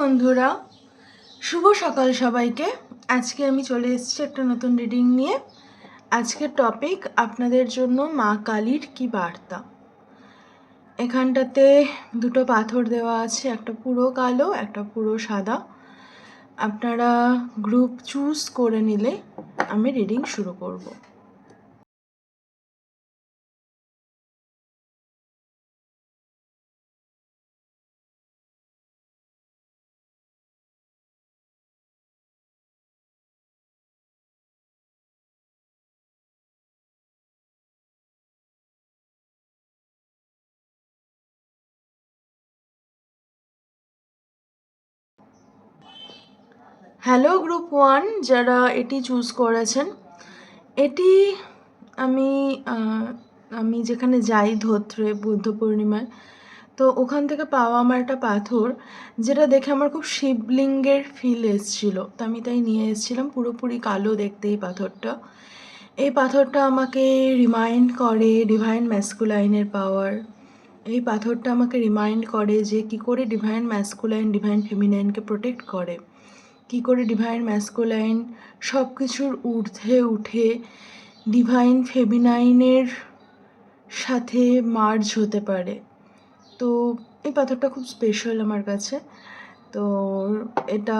বন্ধুরা, শুভ সকাল সবাইকে। আজকে আমি চলে এসেছি একটা নতুন রিডিং নিয়ে। আজকের টপিক আপনাদের জন্য মা কালীর কি বার্তা। এখানটাতে দুটো পাথর দেওয়া আছে, একটা পুরো কালো, একটা পুরো সাদা। আপনারা গ্রুপ চুজ করে নিলে আমি রিডিং শুরু করব। হ্যালো গ্রুপ ওয়ান যারা এটি চুজ করেছেন, এটি আমি আমি যেখানে যাই ধোত্রে, বুদ্ধ পূর্ণিমায়, তো ওখান থেকে পাওয়া আমার একটা পাথর যেটা দেখে আমার খুব শিবলিঙ্গের ফিল এসেছিল। তো আমি তাই নিয়ে এসেছিলাম, পুরোপুরি কালো দেখতে এই পাথরটা। এই পাথরটা আমাকে রিমাইন্ড করে ডিভাইন ম্যাসকুলাইনের পাওয়ার এই পাথরটা আমাকে রিমাইন্ড করে যে কি করে ডিভাইন ম্যাসকুলাইন ডিভাইন ফেমিনাইনকে প্রোটেক্ট করে। কি করে ডিভাইন ম্যাসকুলাইন সব কিছুর ঊর্ধ্বে উঠে ডিভাইন ফেমিনাইনের সাথে মার্জ হতে পারে। তো এই পাথরটা খুব স্পেশাল আমার কাছে। তো এটা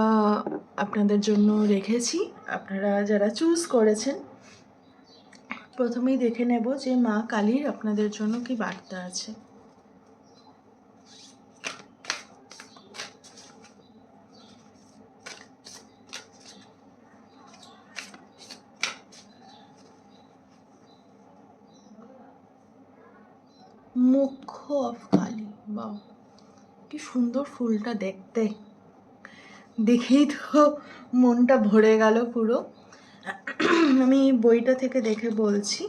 আপনাদের জন্য রেখেছি। আপনারা যারা চুজ করেছেন, প্রথমেই দেখে নেব যে মা কালীর আপনাদের জন্য কি বার্তা আছে মুখ্য অফ কালী বাহ কি সুন্দর ফুলটা দেখতে। দেখেই তো মনটা ভরে গেল পুরো। আমি বইটা থেকে দেখে বলছি।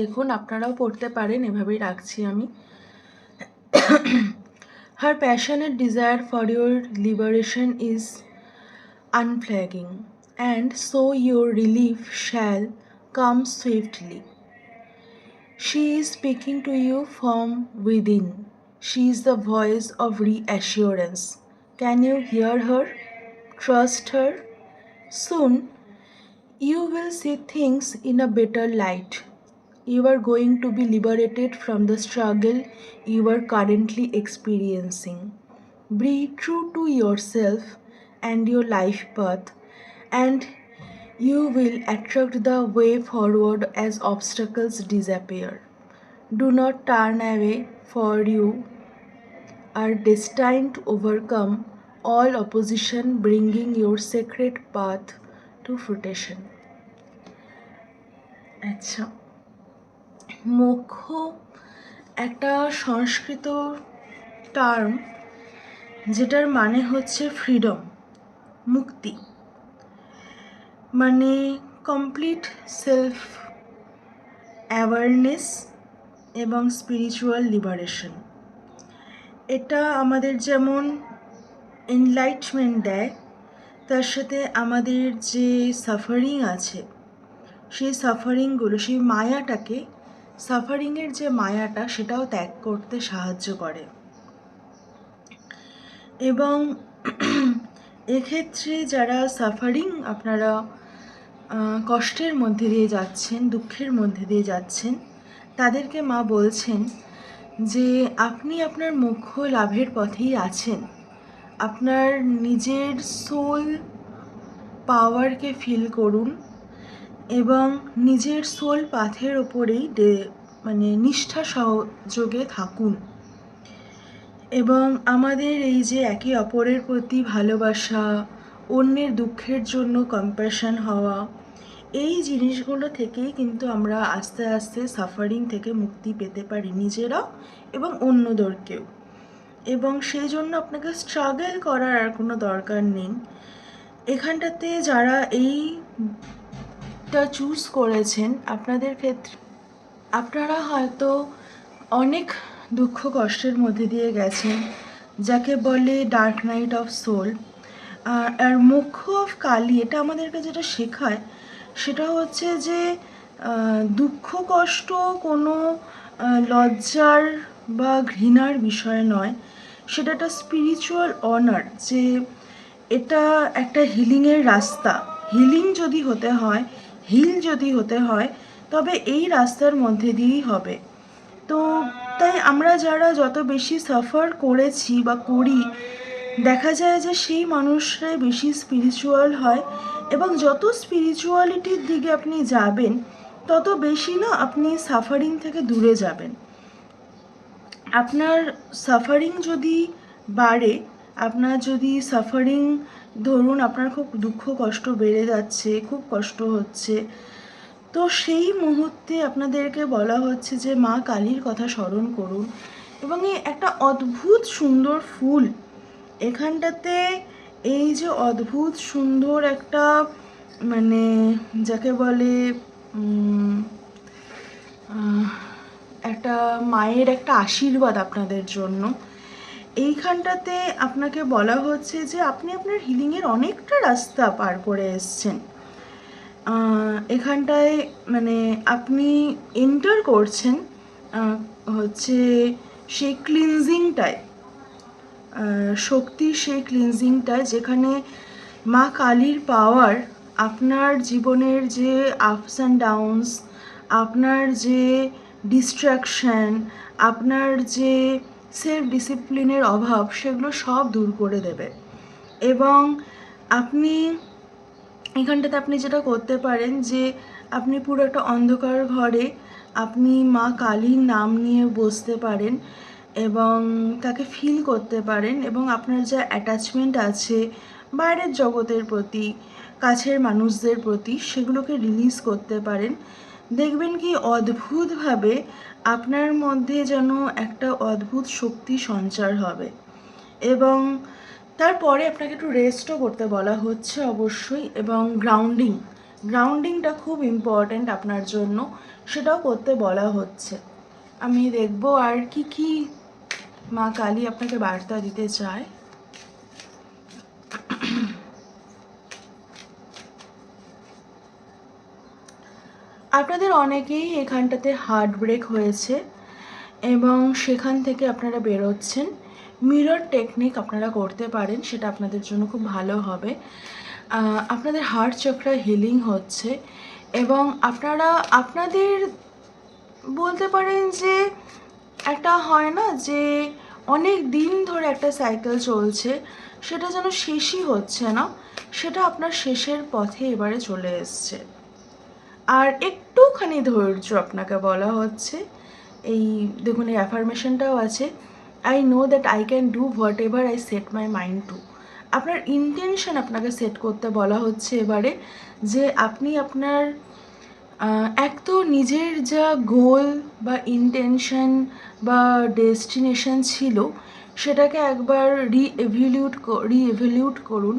দেখুন, আপনারাও পড়তে পারেন, এভাবেই রাখছি আমি। Her passionate desire for your liberation is unflagging, and so your relief shall come swiftly. She is speaking to you from within. She is the voice of reassurance. Can you hear her? Trust her. Soon you will see things in a better light You are going to be liberated from the struggle you are currently experiencing. Be true to yourself and your life path, and you will attract the way forward as obstacles disappear. Do not turn away, for you are destined to overcome all opposition, bringing your sacred path to fruition. আচ্ছা মোক্ষ একটা সংস্কৃত term যেটার মানে হচ্ছে freedom মুক্তি। মানে complete self awareness এবং spiritual liberation এটা আমাদের যেমন এনলাইটমেন্ট দেয়, তার সাথে আমাদের যে সাফারিং আছে, সেই সাফারিংগুলো সেই মায়াটাকে সাফারিংয়ের যে মায়াটা, সেটাও ত্যাগ করতে সাহায্য করে। এবং এক্ষেত্রে যারা সাফারিং, আপনারা কষ্টের মধ্যে দিয়ে যাচ্ছেন, দুঃখের মধ্যে দিয়ে যাচ্ছেন, তাদেরকে মা বলছেন যে, আপনি আপনার মুখ্য লাভের পথেই আছেন। আপনার নিজের সোল পাওয়ারকে ফিল করুন এবং নিজের সোল পাথের ওপরেই মানে নিষ্ঠা সহযোগে থাকুন। এবং আমাদের এই যে একে অপরের প্রতি ভালোবাসা, অন্যের দুঃখের জন্য কম্প্যাশন হওয়া, এই জিনিসগুলো থেকেই কিন্তু আমরা আস্তে আস্তে সাফারিং থেকে মুক্তি পেতে পারি নিজেরা এবং অন্যদেরকেও। এবং সেই জন্য আপনাকে স্ট্রাগল করার আর কোনো দরকার নেই। এখানটাতে যারা এইটা চুজ করেছেন আপনাদের ক্ষেত্রে। আপনারা হয়তো অনেক দুঃখ কষ্টের মধ্যে দিয়ে গেছেন, যাকে বলে ডার্ক নাইট অফ সোল আর মুখ্য অফ কালী, এটা আমাদেরকে যেটা শেখায়, সেটা হচ্ছে যে দুঃখ কষ্ট কোনো লজ্জার বা ঘৃণার বিষয় নয়। সেটা একটা স্পিরিচুয়াল অনার যে এটা একটা হিলিংয়ের রাস্তা। হিলিং যদি হতে হয় হিল যদি হতে হয়, তবে এই রাস্তার মধ্যে দিয়েই হবে। তো তাই আমরা যারা যত বেশি সাফার করেছি বা করি, দেখা যায় যে সেই মানুষরাই বেশি স্পিরিচুয়াল হয় এবং যত স্পিরিচুয়ালিটির দিকে আপনি যাবেন, তত বেশি না আপনি সাফারিং থেকে দূরে যাবেন। আপনার সাফারিং যদি বাড়ে আপনার যদি সাফারিং ধরুন আপনার খুব দুঃখ কষ্ট বেড়ে যাচ্ছে, খুব কষ্ট হচ্ছে, তো সেই মুহূর্তে আপনাদেরকে বলা হচ্ছে যে মা কালীর কথা স্মরণ করুন এবং এই একটা অদ্ভুত সুন্দর ফুল, এখানটাতে এই যে অদ্ভুত সুন্দর একটা মানে যাকে বলে একটা মায়ের একটা আশীর্বাদ আপনাদের জন্য এইখানটাতে আপনাকে বলা হচ্ছে যে আপনি আপনার হিলিংয়ের অনেকটা রাস্তা পার করে এসছেন। এখানটায় মানে আপনি এন্টার করছেন হচ্ছে সেই ক্লিনজিংটায় শক্তির সেই ক্লিনজিংটায় যেখানে মা কালীর পাওয়ার আপনার জীবনের যে আপস অ্যান্ড ডাউনস আপনার যে ডিস্ট্র্যাকশন আপনার যে সেলফ ডিসিপ্লিনের অভাব সেগুলো সব দূর করে দেবে। এবং আপনি, এখানটাতে আপনি যেটা করতে পারেন যে, আপনি পুরো একটা অন্ধকার ঘরে আপনি মা কালীর নাম নিয়ে বসতে পারেন এবং তাকে ফিল করতে পারেন এবং আপনার যা অ্যাটাচমেন্ট আছে বাইরের জগতের প্রতি, কাছের মানুষদের প্রতি সেগুলোকে রিলিজ করতে পারেন। দেখবেন কি অদ্ভুতভাবে আপনার মধ্যে যেন একটা অদ্ভুত শক্তি সঞ্চার হবে। এবং তারপরে আপনাকে একটু রেস্টও করতে বলা হচ্ছে অবশ্যই এবং গ্রাউন্ডিং গ্রাউন্ডিংটা খুব ইম্পর্ট্যান্ট আপনার জন্য, সেটাও করতে বলা হচ্ছে। আমি দেখব আর কি কি মা কালী আপনাকে বার্তা দিতে চায়। আপনাদের অনেকেই এখানটাতে হার্ট ব্রেক হয়েছে এবং সেখান থেকে আপনারা বেরোচ্ছেন। মিরর টেকনিক আপনারা করতে পারেন, সেটা আপনাদের জন্য খুব ভালো হবে। আপনাদের হার্ট চক্রা হিলিং হচ্ছে এবং আপনারা, আপনাদের বলতে পারেন যে একটা হয় না যে অনেক দিন ধরে একটা সাইকেল চলছে, সেটা যেন শেষই হচ্ছে না, সেটা আপনার শেষের পথে এবারে চলে এসছে। আর একটুখানি ধৈর্য আপনাকে বলা হচ্ছে, এই দেখুন, এই অ্যাফার্মেশনটাও আছে I know that I can do whatever I set my mind to আপনার ইন্টেনশন আপনাকে সেট করতে বলা হচ্ছে এবারে যে আপনি আপনার এক তো নিজের যা গোল বা ইন্টেনশন বা ডেস্টিনেশন ছিল, সেটাকে একবার রিএভিলিউট রিএভিলিউট করুন।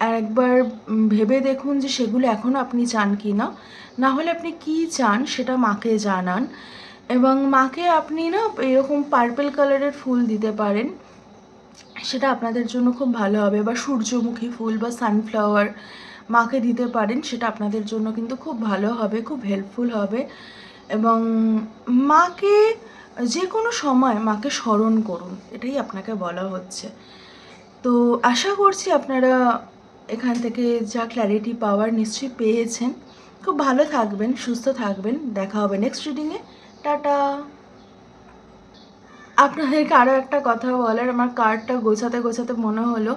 একবার ভেবে দেখুন যে সেগুলো এখনও আপনি চান কি না। না হলে আপনি কি চান সেটা মাকে জানান এবং মাকে আপনি না এরকম পার্পেল কালারের ফুল দিতে পারেন। সেটা আপনাদের জন্য খুব ভালো হবে বা সূর্যমুখী ফুল বা সানফ্লাওয়ার মাকে দিতে পারেন, সেটা আপনাদের জন্য কিন্তু খুব ভালো হবে, খুব হেল্পফুল হবে এবং মাকে যে কোনো সময় মাকে স্মরণ করুন, এটাই আপনাকে বলা হচ্ছে। তো আশা করছি আপনারা এখান থেকে যা ক্ল্যারিটি পাওয়ার নিশ্চয়ই পেয়েছেন। খুব ভালো থাকবেন, সুস্থ থাকবেন। দেখা হবে নেক্সট রিডিংয়ে টাটা। আপনাদেরকে আরও একটা কথা বলার, আমার কার্ডটা গোছাতে গোছাতে মনে হলো।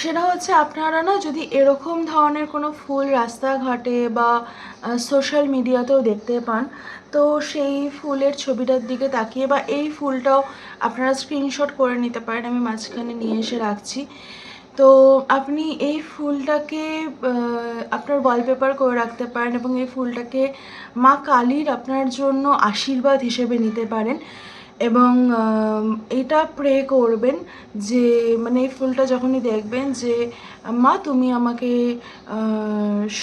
সেটা হচ্ছে আপনারা না যদি এরকম ধরনের কোনো ফুল রাস্তাঘাটে বা সোশ্যাল মিডিয়াতেও দেখতে পান, তো সেই ফুলের ছবিটার দিকে তাকিয়ে বা এই ফুলটাও আপনারা স্ক্রিনশট করে নিতে পারেন। আমি মাঝখানে নিয়ে এসে রাখছি। তো আপনি এই ফুলটাকে আপনার ওয়ালপেপার করে রাখতে পারেন এবং এই ফুলটাকে মা কালীর আপনার জন্য আশীর্বাদ হিসেবে নিতে পারেন এবং এটা প্রে করবেন যে মানে এই ফুলটা যখনই দেখবেন যে, মা, তুমি আমাকে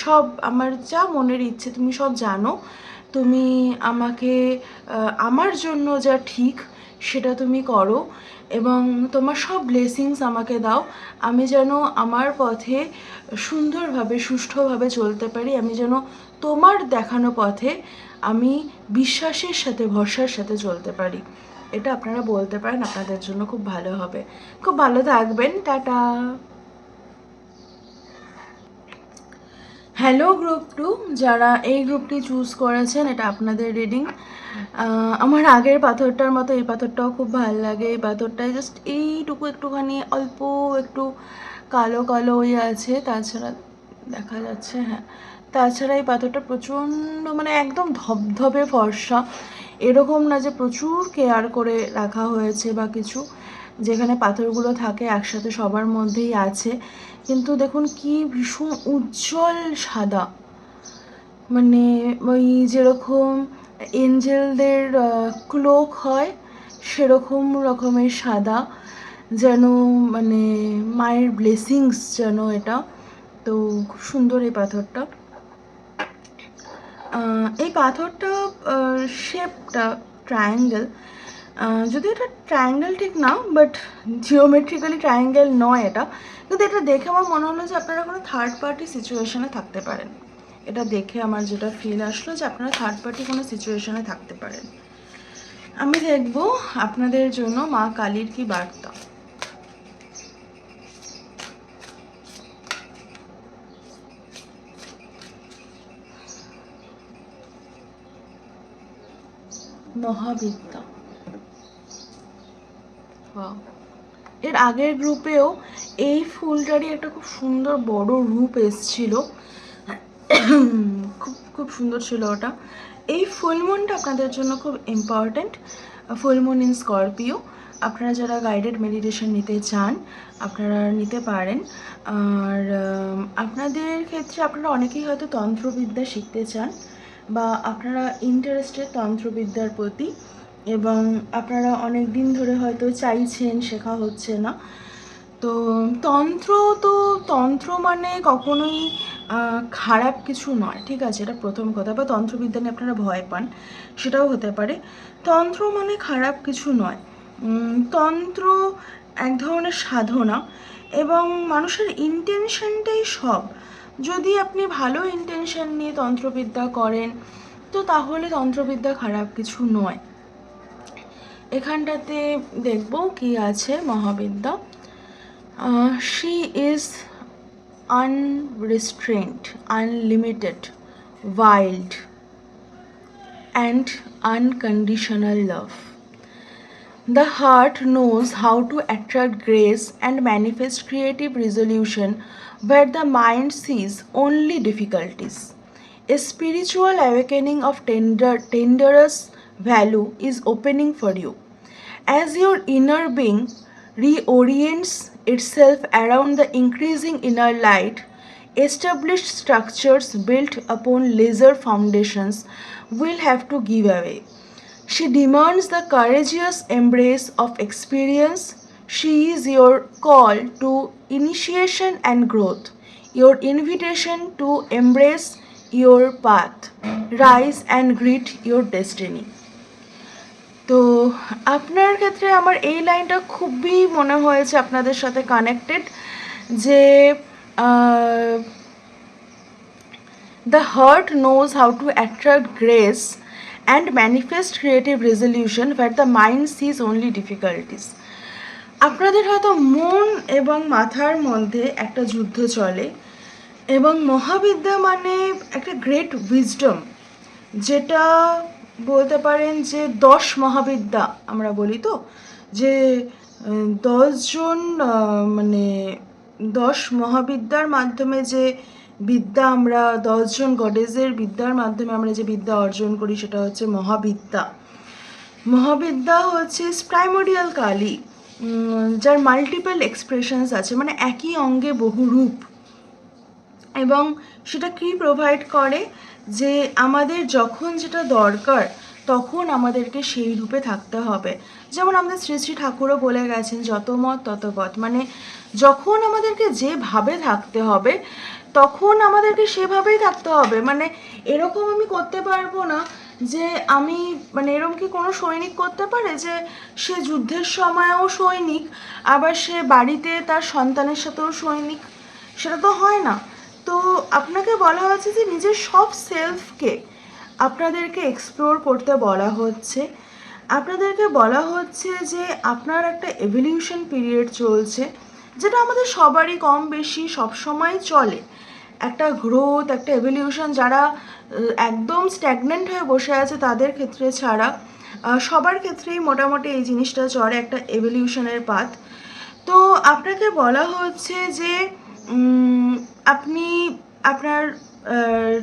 সব, আমার যা মনের ইচ্ছে তুমি সব জানো। তুমি আমাকে আমার জন্য যা ঠিক সেটা তুমি করো। এবং তোমার সব ব্লেসিংস আমাকে দাও। আমি যেন আমার পথে সুন্দরভাবে, সুষ্ঠুভাবে চলতে পারি। আমি যেন তোমার দেখানো পথে আমি বিশ্বাসের সাথে, ভরসার সাথে চলতে পারি। এটা আপনারা বলতে পারেন, আপনাদের জন্য খুব ভালো হবে। খুব ভালো থাকবেন। টাটা। হ্যালো গ্রুপ টু যারা এই গ্রুপটি চুজ করেছেন, এটা আপনাদের রিডিং আমার আগের পাথরটার মতো এই পাথরটাও খুব ভালো লাগে। এই পাথরটায় জাস্ট এইটুকু একটুখানি অল্প একটু কালো কালো হয়ে আছে, তাছাড়া দেখা যাচ্ছে হ্যাঁ। তাছাড়া এই পাথরটা প্রচণ্ড মানে একদম ধবধবে ফর্সা। এরকম না যে প্রচুর কেয়ার করে রাখা হয়েছে বা কিছু। যেখানে পাথরগুলো থাকে একসাথে সবার মধ্যেই আছে। কিন্তু দেখুন কি ভীষণ উজ্জ্বল সাদা। মানে ওই যেরকম এঞ্জেলদের ক্লোক হয়, সেরকম রকমের সাদা। যেন মানে মায়ের ব্লেসিংস যেন এটা। তো খুব সুন্দর এই পাথরটা। এই পাথরটা শেপটা ট্রায়াঙ্গেল যদি এটা ট্রায়াঙ্গেল ঠিক না বাট জিওমেট্রিক্যালি ট্রায়াঙ্গেল নয় এটা কিন্তু এটা দেখে আমার মনে হলো যে আপনারা কোনো থার্ড পার্টি সিচুয়েশানে থাকতে পারেন। এটা দেখে আমার যেটা ফিল আসলো যে আপনারা থার্ড পার্টি কোনো সিচুয়েশানে থাকতে পারেন। আমি দেখব আপনাদের জন্য মা কালীর কি বার্তা। মহাবিদ্যা। এর আগের গ্রুপেও এই ফুলটারই একটা খুব সুন্দর বড় রূপ এসছিল। খুব খুব সুন্দর ছিল ওটা। এই ফুলমুনটা আপনাদের জন্য খুব ইম্পর্ট্যান্ট ফুলমুন ইন স্করপিও আপনারা যারা গাইডেড মেডিটেশন নিতে চান, আপনারা নিতে পারেন। আর আপনাদের ক্ষেত্রে আপনারা অনেকেই হয়তো তন্ত্রবিদ্যা শিখতে চান বা আপনারা ইন্টারেস্টেড তন্ত্রবিদ্যার প্রতি। এবং আপনারা অনেক দিন ধরে হয়তো চাইছেন, শেখা হচ্ছে না। তো তন্ত্র তো, তন্ত্র মানে কখনোই খারাপ কিছু নয়, ঠিক আছে? এটা প্রথম কথা। বা তন্ত্রবিদ্যা নিয়ে আপনারা ভয় পান, সেটাও হতে পারে। তন্ত্র মানে খারাপ কিছু নয়। তন্ত্র এক ধরনের সাধনা এবং মানুষের ইন্টেনশনটাই সব। যদি আপনি ভালো ইন্টেনশন নিয়ে তন্ত্রবিদ্যা করেন, তো তাহলে তন্ত্রবিদ্যা খারাপ কিছু নয়। এখানটাতে দেখব কি আছে মহাবিদ্যা। She is unrestrained unlimited wild and unconditional love the heart knows how to attract grace and manifest creative resolution where the mind sees only difficulties a spiritual awakening of tender tenders value is opening for you. As your inner being reorients itself around the increasing inner light, established structures built upon laser foundations will have to give away. She demands the courageous embrace of experience. She is your call to initiation and growth, your invitation to embrace your path, rise and greet your destiny. তো আপনার ক্ষেত্রে আমার এই লাইনটা খুবই মনে হয়েছে আপনাদের সাথে কানেক্টেড যে the heart knows how to attract grace and manifest creative resolution what the mind sees only difficulties আপনাদের হয়তো মন এবং মাথার মধ্যে একটা যুদ্ধ চলে এবং মহাবিদ্যা মানে একটা গ্রেট উইজডম যেটা বলতে পারেন যে দশ মহাবিদ্যা আমরা বলি তো, যে দশজন মানে দশ মহাবিদ্যার মাধ্যমে যে বিদ্যা আমরা, দশজন গডেজের বিদ্যার মাধ্যমে আমরা যে বিদ্যা অর্জন করি সেটা হচ্ছে মহাবিদ্যা। মহাবিদ্যা হচ্ছে প্রাইমোরিয়াল কালী যার মাল্টিপল এক্সপ্রেশনস আছে মানে একই অঙ্গে বহু রূপ এবং সেটা কি প্রোভাইড করে? যে আমাদের যখন যেটা দরকার, তখন আমাদেরকে সেই রূপে থাকতে হবে। যেমন আমাদের শ্রী শ্রী ঠাকুরও বলে গেছেন, যত মত, তত পথ মানে যখন আমাদেরকে যেভাবে থাকতে হবে, তখন আমাদেরকে সেভাবেই থাকতে হবে। মানে এরকম আমি করতে পারব না যে আমি মানে এরকম কি কোনো সৈনিক করতে পারে যে সে যুদ্ধের সময়ও সৈনিক, আবার সে বাড়িতে তার সন্তানের সাথেও সৈনিক? সেটা তো হয় না। তো আপনাকে বলা হচ্ছে যে নিজের সব সেলফকে আপনাদেরকে এক্সপ্লোর করতে বলা হচ্ছে। আপনাদেরকে বলা হচ্ছে যে আপনার একটা এভলিউশন পিরিয়ড চলছে, যেটা আমাদের সবারই কম বেশি সবসময় চলে। একটা গ্রোথ একটা এভলিউশন যারা একদম স্ট্যাগনেন্ট হয়ে বসে আছে তাদের ক্ষেত্রে ছাড়া সবার ক্ষেত্রেই মোটামুটি এই জিনিসটা চলে, একটা এভলিউশনের পাথ তো আপনাকে বলা হচ্ছে যে আপনি আপনার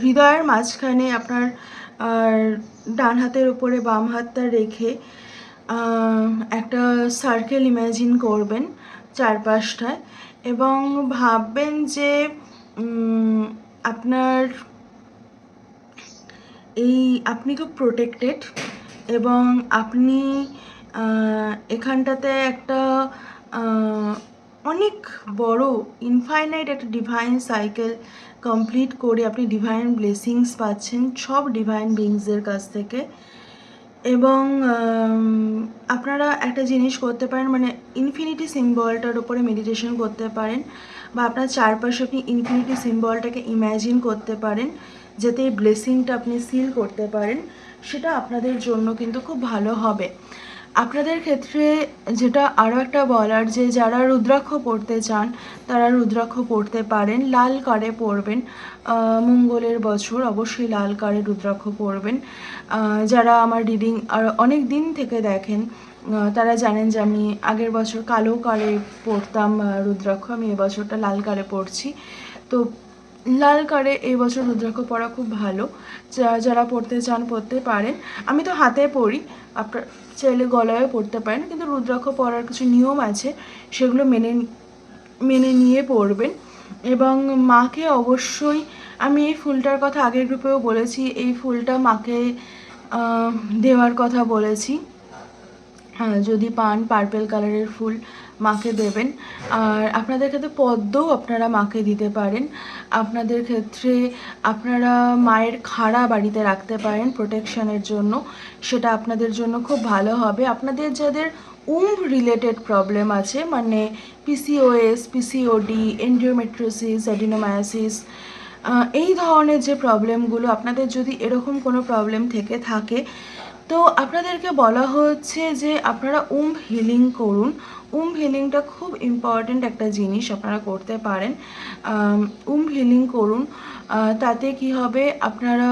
হৃদয়ের মাঝখানে আপনার ডান হাতের উপরে বাম হাতটা রেখে একটা সার্কেল ইমাজিন করবেন চারপাশটায় এবং ভাববেন যে আপনার এই, আপনি খুব প্রোটেক্টেড এবং আপনি এখানটাতে একটা অনেক বড় ইনফাইনাইট একটা ডিভাইন সাইকেল কমপ্লিট করে আপনি ডিভাইন ব্লেসিংস পাচ্ছেন, সব ডিভাইন বিংসদের কাছ থেকে। এবং আপনারা একটা জিনিস করতে পারেন মানে ইনফিনিটি সিম্বলটার উপরে মেডিটেশন করতে পারেন, বা আপনার চারপাশে আপনি ইনফিনিটি সিম্বলটাকে ইম্যাজিন করতে পারেন, যাতে এই ব্লেসিংটা আপনি সিল করতে পারেন, সেটা আপনাদের জন্য কিন্তু খুব ভালো হবে। আপনাদের ক্ষেত্রে যেটা আরও একটা বলার যে যারা রুদ্রাক্ষ পড়তে চান, তারা রুদ্রাক্ষ পড়তে পারেন, লাল কারে পড়বেন। মঙ্গলের বছর অবশ্যই লাল কারে রুদ্রাক্ষ পড়বেন। যারা আমার রিডিং আর অনেক দিন থেকে দেখেন তারা জানেন যে আমি আগের বছর কালো কারে পড়তাম রুদ্রাক্ষ। আমি এবছরটা লাল কারে পড়ছি। তো লাল কারে এই বছর রুদ্রাক্ষ পরা খুব ভালো। যারা পড়তে চান, পড়তে পারেন। আমি তো হাতে পড়ি। আপনার চাইলে গলায়ও পড়তে পারেন, কিন্তু রুদ্রাক্ষ পরার কিছু নিয়ম আছে, সেগুলো মেনে মেনে নিয়ে পড়বেন। এবং মাকে অবশ্যই, আমি এই ফুলটার কথা আগের গ্রুপেও বলেছি, এই ফুলটা মাকে দেওয়ার কথা বলেছি। হ্যাঁ যদি পান পার্পেল কালারের ফুল মাকে দেবেন। আর আপনাদের ক্ষেত্রে পদ্মও আপনারা মাকে দিতে পারেন। আপনাদের ক্ষেত্রে আপনারা মায়ের খাড়া বাড়িতে রাখতে পারেন প্রোটেকশনের জন্য। সেটা আপনাদের জন্য খুব ভালো হবে। আপনাদের যাদের উম্ভ রিলেটেড প্রবলেম আছে মানে পিসিওএস পিসিওডি এন্ডিওমেট্রোসিস অ্যাডিনোমায়াসিস এই ধরনের যে প্রবলেমগুলো আপনাদের যদি এরকম কোনো প্রবলেম থেকে থাকে তো আপনাদেরকে বলা হচ্ছে যে আপনারা উম হিলিং করুন। উম হিলিংটা খুব ইম্পর্ট্যান্ট একটা জিনিস আপনারা করতে পারেন। উম হিলিং করুন। তাতে কি হবে? আপনারা,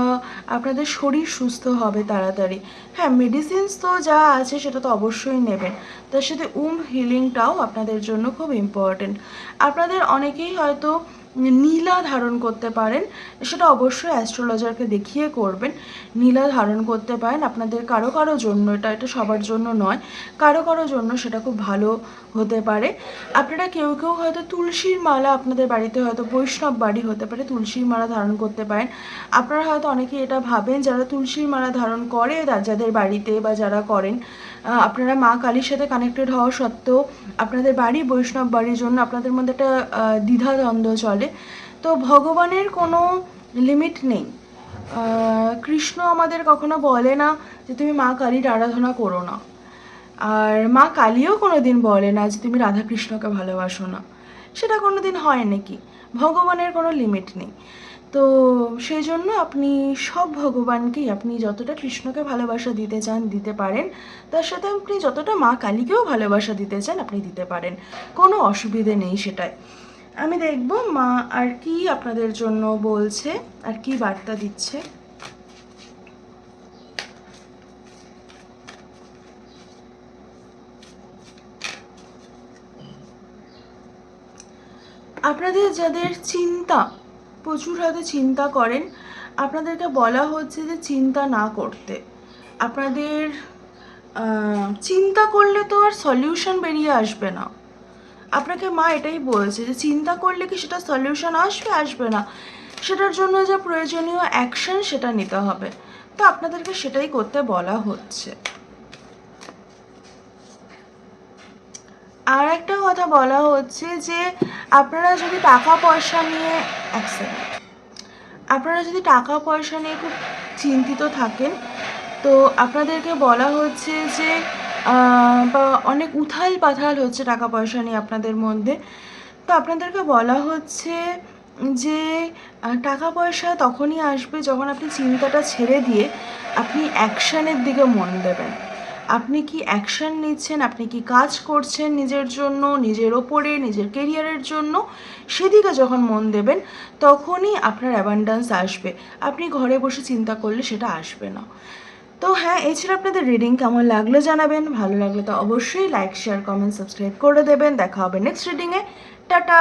আপনাদের শরীর সুস্থ হবে তাড়াতাড়ি। হ্যাঁ মেডিসিনস তো যা আছে সেটা তো অবশ্যই নেবেন। তার সাথে উম হিলিংটাও আপনাদের জন্য খুব ইম্পর্ট্যান্ট আপনাদের অনেকেই হয়তো নীলা ধারণ করতে পারেন, সেটা অবশ্যই অ্যাস্ট্রোলজারকে দেখিয়ে করবেন। নীলা ধারণ করতে পারেন, আপনাদের কারও কারও জন্য, এটা এটা সবার জন্য নয়, কারও কারও জন্য সেটা খুব ভালো হতে পারে। আপনারা কেউ কেউ হয়তো তুলসীর মালা আপনাদের বাড়িতে হয়তো বৈষ্ণব বাড়ি হতে পারে, তুলসীর মালা ধারণ করতে পারেন। আপনারা হয়তো অনেকে এটা ভাবেন, যারা তুলসীর মালা ধারণ করে যাদের বাড়িতে বা যারা করেন আপনারা মা কালীর সাথে কানেক্টেড হওয়া সত্ত্বেও আপনাদের বাড়ি বৈষ্ণব বাড়ির জন্য আপনাদের মধ্যে একটা দ্বিধাদ্বন্দ্ব চলে। তো ভগবানের কোনো লিমিট নেই। কৃষ্ণ আমাদের কখনো বলে না যে তুমি মা কালীর আরাধনা করো না। আর মা কালীও কোনো দিন বলে না যে তুমি রাধাকৃষ্ণকে ভালোবাসো না। সেটা কোনো দিন হয় নাকি? ভগবানের কোনো লিমিট নেই। তো সেই জন্য আপনি সব ভগবানকেই, আপনি যতটা কৃষ্ণকে ভালোবাসা দিতে চান, দিতে পারেন। তার সাথে আপনি যতটা মা কালীকেও ভালোবাসা দিতে চান, আপনি দিতে পারেন। কোনো অসুবিধে নেই সেটায় আমি দেখব মা আর কি আপনাদের জন্য বলছে, আর কি বার্তা দিচ্ছে। আপনাদের যাদের চিন্তা প্রচুর হয়তো চিন্তা করেন। আপনাদেরকে বলা হচ্ছে যে চিন্তা না করতে। আপনাদের চিন্তা করলে তো আর সলিউশন বেরিয়ে আসবে না। আপনাকে মা এটাই বলছে যে চিন্তা করলে কি সেটা সলিউশন আসবে আসবে না। সেটার জন্য যা প্রয়োজনীয় অ্যাকশন সেটা নিতে হবে। তো আপনাদেরকে সেটাই করতে বলা হচ্ছে। আর একটা কথা বলা হচ্ছে যে আপনারা যদি টাকা পয়সা নিয়ে এক আপনারা যদি টাকা পয়সা নিয়ে খুব চিন্তিত থাকেন, তো আপনাদেরকে বলা হচ্ছে যে বা অনেক উথাল পাথাল হচ্ছে টাকা পয়সা নিয়ে আপনাদের মধ্যে। তো আপনাদেরকে বলা হচ্ছে যে টাকা পয়সা তখনই আসবে যখন আপনি চিন্তাটা ছেড়ে দিয়ে আপনি অ্যাকশানের দিকে মন দেবেন। আপনি কি অ্যাকশান নিচ্ছেন? আপনি কি কাজ করছেন নিজের জন্য, নিজের ওপরে, নিজের কেরিয়ারের জন্য? সেদিকে যখন মন দেবেন, তখনই আপনার অ্যাবান্ডান্স আসবে। আপনি ঘরে বসে চিন্তা করলে সেটা আসবে না। তো হ্যাঁ এই ছিল আপনাদের রিডিং কেমন লাগল জানাবেন? ভালো লাগলে তো অবশ্যই লাইক শেয়ার কমেন্ট সাবস্ক্রাইব করে দেবেন। দেখা হবে নেক্সট রিডিংয়ে টাটা!